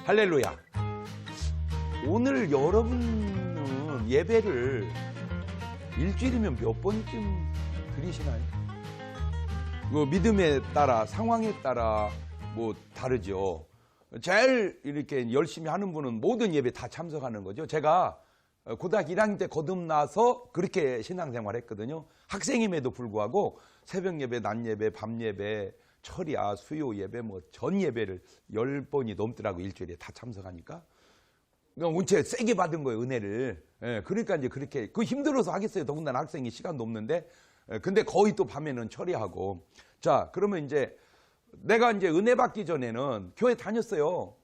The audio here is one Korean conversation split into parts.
할렐루야. 오늘 여러분은 예배를 일주일이면 몇 번쯤 드리시나요? 그 믿음에 따라 상황에 따라 뭐 다르죠. 제일 이렇게 열심히 하는 분은 모든 예배 다 참석하는 거죠. 제가 고등학교 1학년 때 거듭나서 그렇게 신앙생활 했거든요. 학생임에도 불구하고 새벽 예배, 낮 예배, 밤 예배, 철야, 수요 예배, 뭐 전 예배를 열 번이 넘더라고 일주일에 다 참석하니까. 그러니까 운체 세게 받은 거예요, 은혜를. 예, 그러니까 이제 그렇게, 그 힘들어서 하겠어요. 더군다나 학생이 시간도 없는데. 예, 근데 거의 또 밤에는 처리하고. 자, 그러면 이제 내가 이제 은혜 받기 전에는 교회 다녔어요.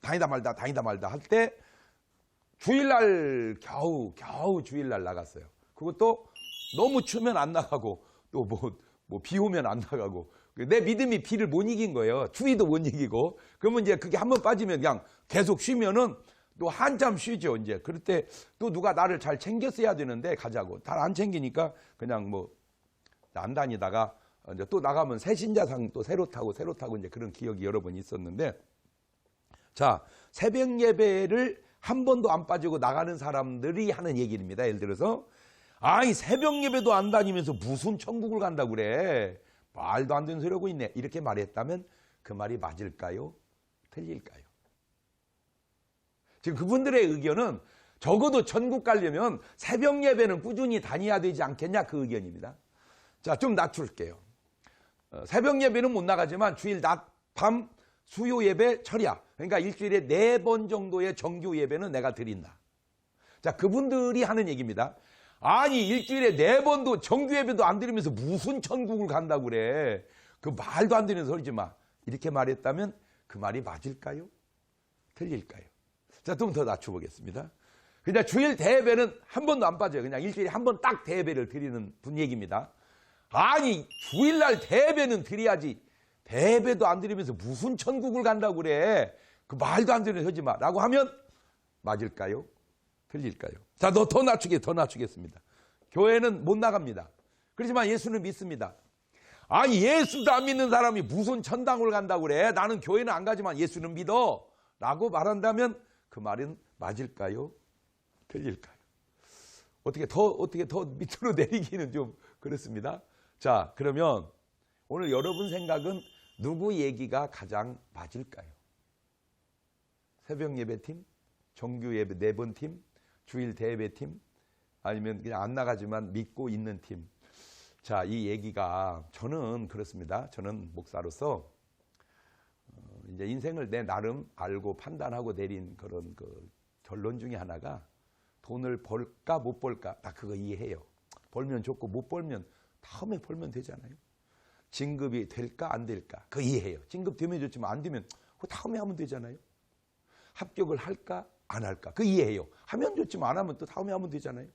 다니다 말다, 다니다 말다 할 때 주일날 겨우, 겨우 주일날 나갔어요. 그것도 너무 추면 안 나가고 또 뭐, 뭐 비 오면 안 나가고 내 믿음이 비를 못 이긴 거예요. 추위도 못 이기고. 그러면 이제 그게 한번 빠지면 그냥 계속 쉬면은 또 한참 쉬죠, 이제. 그럴 때 또 누가 나를 잘 챙겼어야 되는데 가자고. 잘 안 챙기니까 그냥 뭐 안 다니다가 이제 또 나가면 새 신자상 또 새로 타고 새로 타고 이제 그런 기억이 여러 번 있었는데 자, 새벽 예배를 한 번도 안 빠지고 나가는 사람들이 하는 얘기입니다. 예를 들어서 아이 새벽 예배도 안 다니면서 무슨 천국을 간다고 그래. 말도 안 되는 소리 하고 있네. 이렇게 말했다면 그 말이 맞을까요? 틀릴까요? 지금 그분들의 의견은 적어도 천국 가려면 새벽 예배는 꾸준히 다녀야 되지 않겠냐 그 의견입니다. 자, 좀 낮출게요. 어, 새벽 예배는 못 나가지만 주일 낮, 밤, 수요 예배, 철야. 그러니까 일주일에 네 번 정도의 정규 예배는 내가 드린다. 자, 그분들이 하는 얘기입니다. 아니, 일주일에 네 번도 정규 예배도 안 드리면서 무슨 천국을 간다고 그래. 그 말도 안 되는 소리지 마. 이렇게 말했다면 그 말이 맞을까요? 틀릴까요? 자, 좀 더 낮춰보겠습니다. 그냥 주일 대예배는 한 번도 안 빠져요. 그냥 일주일에 한 번 딱 대예배를 드리는 분 얘기입니다. 아니, 주일날 대예배는 드려야지. 대배도 안 드리면서 무슨 천국을 간다고 그래. 그 말도 안 되는 하지 마. 라고 하면 맞을까요? 틀릴까요? 자, 너 더 낮추게, 더 낮추겠습니다. 교회는 못 나갑니다. 그렇지만 예수는 믿습니다. 아니, 예수도 안 믿는 사람이 무슨 천당을 간다고 그래. 나는 교회는 안 가지만 예수는 믿어. 라고 말한다면 그 말은 맞을까요? 틀릴까요? 어떻게 더, 어떻게 더 밑으로 내리기는 좀 그렇습니다. 자, 그러면 오늘 여러분 생각은 누구 얘기가 가장 맞을까요? 새벽 예배팀, 정규 예배 네 번 팀, 주일 대예배팀, 아니면 그냥 안 나가지만 믿고 있는 팀. 자, 이 얘기가 저는 그렇습니다. 저는 목사로서 어, 이제 인생을 내 나름 알고 판단하고 내린 그런 그 결론 중에 하나가 돈을 벌까 못 벌까 다 그거 이해해요. 벌면 좋고 못 벌면 다음에 벌면 되잖아요. 진급이 될까 안 될까 그 이해해요. 진급 되면 좋지만 안 되면 그 다음에 하면 되잖아요. 합격을 할까 안 할까 그 이해해요. 하면 좋지만 안 하면 또 다음에 하면 되잖아요.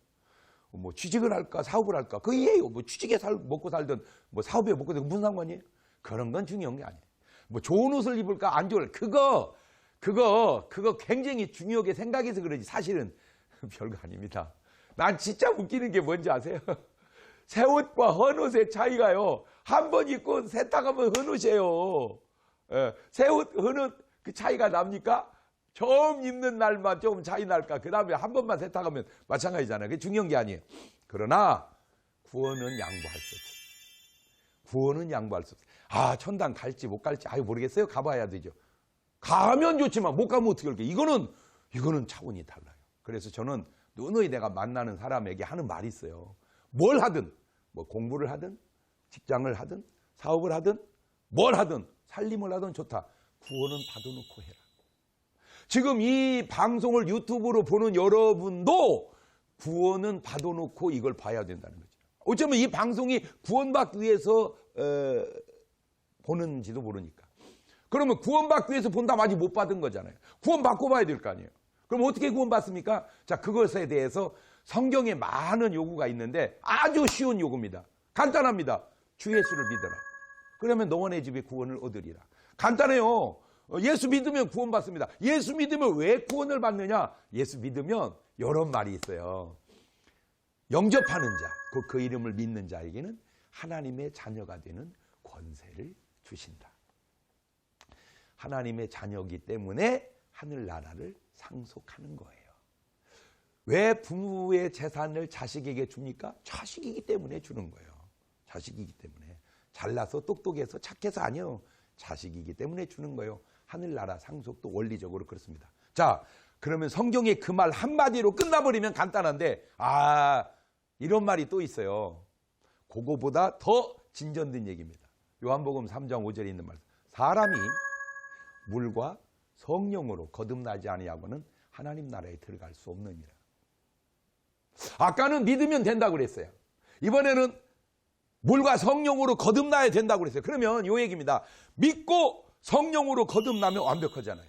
뭐 취직을 할까 사업을 할까 그 이해해요. 뭐 취직에 살 먹고 살든 뭐 사업에 먹고 살든 무슨 상관이에요? 그런 건 중요한 게 아니에요. 뭐 좋은 옷을 입을까 안 좋을 그거 그거 그거 굉장히 중요하게 생각해서 그러지 사실은 별거 아닙니다. 난 진짜 웃기는 게 뭔지 아세요? 새 옷과 헌 옷의 차이가요. 한 번 입고 세탁하면 헌 옷이에요. 예, 새옷, 헌 옷 그 차이가 납니까? 처음 입는 날만 조금 차이 날까? 그 다음에 한 번만 세탁하면 마찬가지잖아요. 그게 중요한 게 아니에요. 그러나 구원은 양보할 수 없어요. 구원은 양보할 수 없어요. 아, 천당 갈지 못 갈지 아유 모르겠어요. 가봐야 되죠. 가면 좋지만 못 가면 어떻게 할게? 이거는 이거는 차원이 달라요. 그래서 저는 누누이 내가 만나는 사람에게 하는 말이 있어요. 뭘 하든 뭐 공부를 하든 직장을 하든 사업을 하든 뭘 하든 살림을 하든 좋다. 구원은 받아놓고 해라. 지금 이 방송을 유튜브로 보는 여러분도 구원은 받아놓고 이걸 봐야 된다는 거죠. 어쩌면 이 방송이 구원받기 위해서 에, 보는지도 모르니까. 그러면 구원받기 위해서 본다면 아직 못 받은 거잖아요. 구원받고 봐야 될 거 아니에요. 그럼 어떻게 구원받습니까? 자, 그것에 대해서 성경에 많은 요구가 있는데 아주 쉬운 요구입니다. 간단합니다. 주 예수를 믿어라. 그러면 너원의 집에 구원을 얻으리라. 간단해요. 예수 믿으면 구원받습니다. 예수 믿으면 왜 구원을 받느냐? 예수 믿으면 이런 말이 있어요. 영접하는 자, 그, 그 이름을 믿는 자에게는 하나님의 자녀가 되는 권세를 주신다. 하나님의 자녀이기 때문에 하늘나라를 상속하는 거예요. 왜 부모의 재산을 자식에게 줍니까? 자식이기 때문에 주는 거예요. 자식이기 때문에. 잘나서 똑똑해서 착해서 아니요. 자식이기 때문에 주는 거예요. 하늘나라 상속도 원리적으로 그렇습니다. 자, 그러면 성경의 그 말 한마디로 끝나버리면 간단한데, 아, 이런 말이 또 있어요. 그거보다 더 진전된 얘기입니다. 요한복음 3장 5절에 있는 말. 사람이 물과 성령으로 거듭나지 아니하고는 하나님 나라에 들어갈 수 없느니라. 아까는 믿으면 된다고 그랬어요. 이번에는 물과 성령으로 거듭나야 된다고 그랬어요. 그러면 요 얘기입니다. 믿고 성령으로 거듭나면 완벽하잖아요.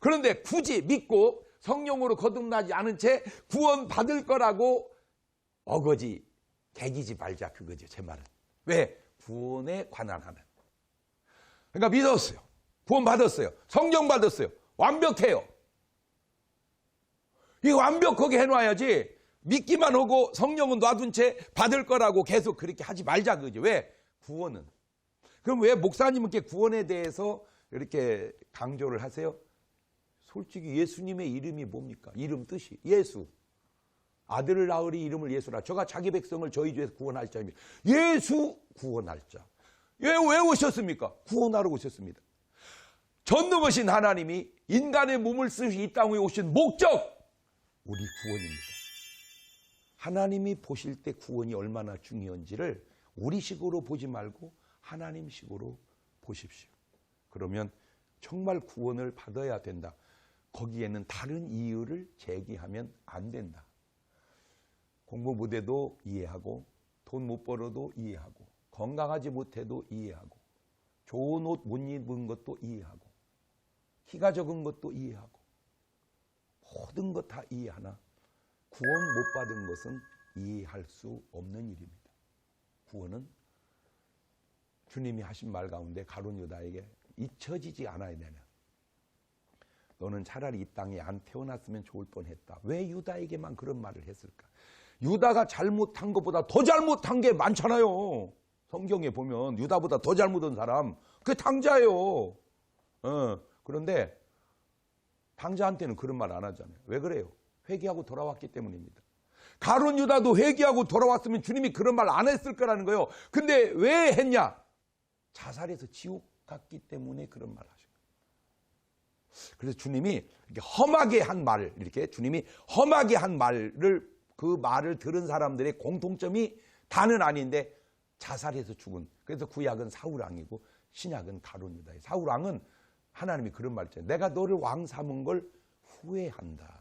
그런데 굳이 믿고 성령으로 거듭나지 않은 채 구원 받을 거라고 어거지 개기지 말자 그거죠. 제 말은. 왜? 구원에 관한 하면. 그러니까 믿었어요. 구원 받았어요. 성령 받았어요. 완벽해요. 이거 완벽하게 해놔야지 믿기만 하고 성령은 놔둔 채 받을 거라고 계속 그렇게 하지 말자 그죠. 왜? 구원은. 그럼 왜 목사님께 구원에 대해서 이렇게 강조를 하세요? 솔직히 예수님의 이름이 뭡니까? 이름 뜻이 예수. 아들을 낳으리 이름을 예수라. 저가 자기 백성을 저희 죄에서 구원할 자입니다. 예수 구원할 자. 왜, 왜 오셨습니까? 구원하러 오셨습니다. 전능하신 하나님이 인간의 몸을 쓰시 이 땅에 오신 목적 우리 구원입니다. 하나님이 보실 때 구원이 얼마나 중요한지를 우리식으로 보지 말고 하나님식으로 보십시오. 그러면 정말 구원을 받아야 된다. 거기에는 다른 이유를 제기하면 안 된다. 공부 못해도 이해하고 돈 못 벌어도 이해하고 건강하지 못해도 이해하고 좋은 옷 못 입은 것도 이해하고 키가 적은 것도 이해하고 모든 것 다 이해하나 구원 못 받은 것은 이해할 수 없는 일입니다. 구원은 주님이 하신 말 가운데 가론 유다에게 잊혀지지 않아야 되는 너는 차라리 이 땅에 안 태어났으면 좋을 뻔했다. 왜 유다에게만 그런 말을 했을까? 유다가 잘못한 것보다 더 잘못한 게 많잖아요. 성경에 보면 유다보다 더 잘못한 사람 그게 탕자예요. 어, 그런데 탕자한테는 그런 말 안 하잖아요. 왜 그래요? 회개하고 돌아왔기 때문입니다. 가론 유다도 회개하고 돌아왔으면 주님이 그런 말 안 했을 거라는 거예요. 근데 왜 했냐? 자살해서 지옥 갔기 때문에 그런 말을 하신 거예요. 그래서 주님이 이렇게 험하게 한 말을 이렇게 주님이 험하게 한 말을 그 말을 들은 사람들의 공통점이 다는 아닌데 자살해서 죽은. 그래서 구약은 사울왕이고 신약은 가론 유다예요. 사울왕은 하나님이 그런 말 했잖아요. 내가 너를 왕 삼은 걸 후회한다.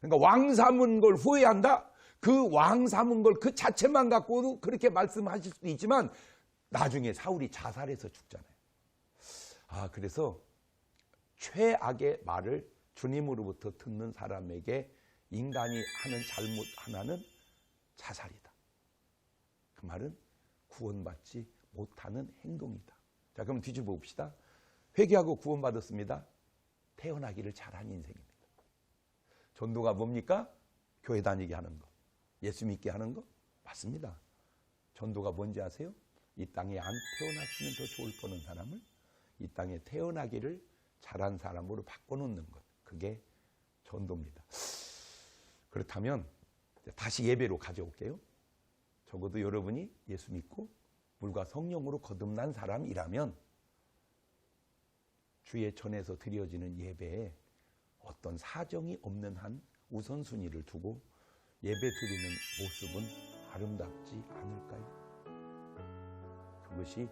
그러니까 왕 삼은 걸 후회한다? 그 왕 삼은 걸 그 자체만 갖고도 그렇게 말씀하실 수도 있지만 나중에 사울이 자살해서 죽잖아요. 아, 그래서 최악의 말을 주님으로부터 듣는 사람에게 인간이 하는 잘못 하나는 자살이다. 그 말은 구원받지 못하는 행동이다. 자, 그럼 뒤집어 봅시다. 회개하고 구원받았습니다. 태어나기를 잘한 인생입니다. 전도가 뭡니까? 교회 다니게 하는 거. 예수 믿게 하는 거? 맞습니다. 전도가 뭔지 아세요? 이 땅에 안 태어났으면 더 좋을 뻔한 사람을 이 땅에 태어나기를 잘한 사람으로 바꿔놓는 것. 그게 전도입니다. 그렇다면 다시 예배로 가져올게요. 적어도 여러분이 예수 믿고 물과 성령으로 거듭난 사람이라면 주의 전에서 드려지는 예배에 어떤 사정이 없는 한 우선순위를 두고 예배 드리는 모습은 아름답지 않을까요? 그것이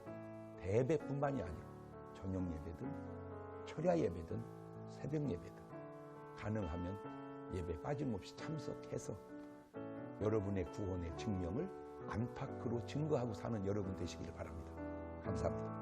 대배뿐만이 아니라 저녁 예배든 철야 예배든 새벽 예배든 가능하면 예배 빠짐없이 참석해서 여러분의 구원의 증명을 안팎으로 증거하고 사는 여러분 되시길 바랍니다. 감사합니다.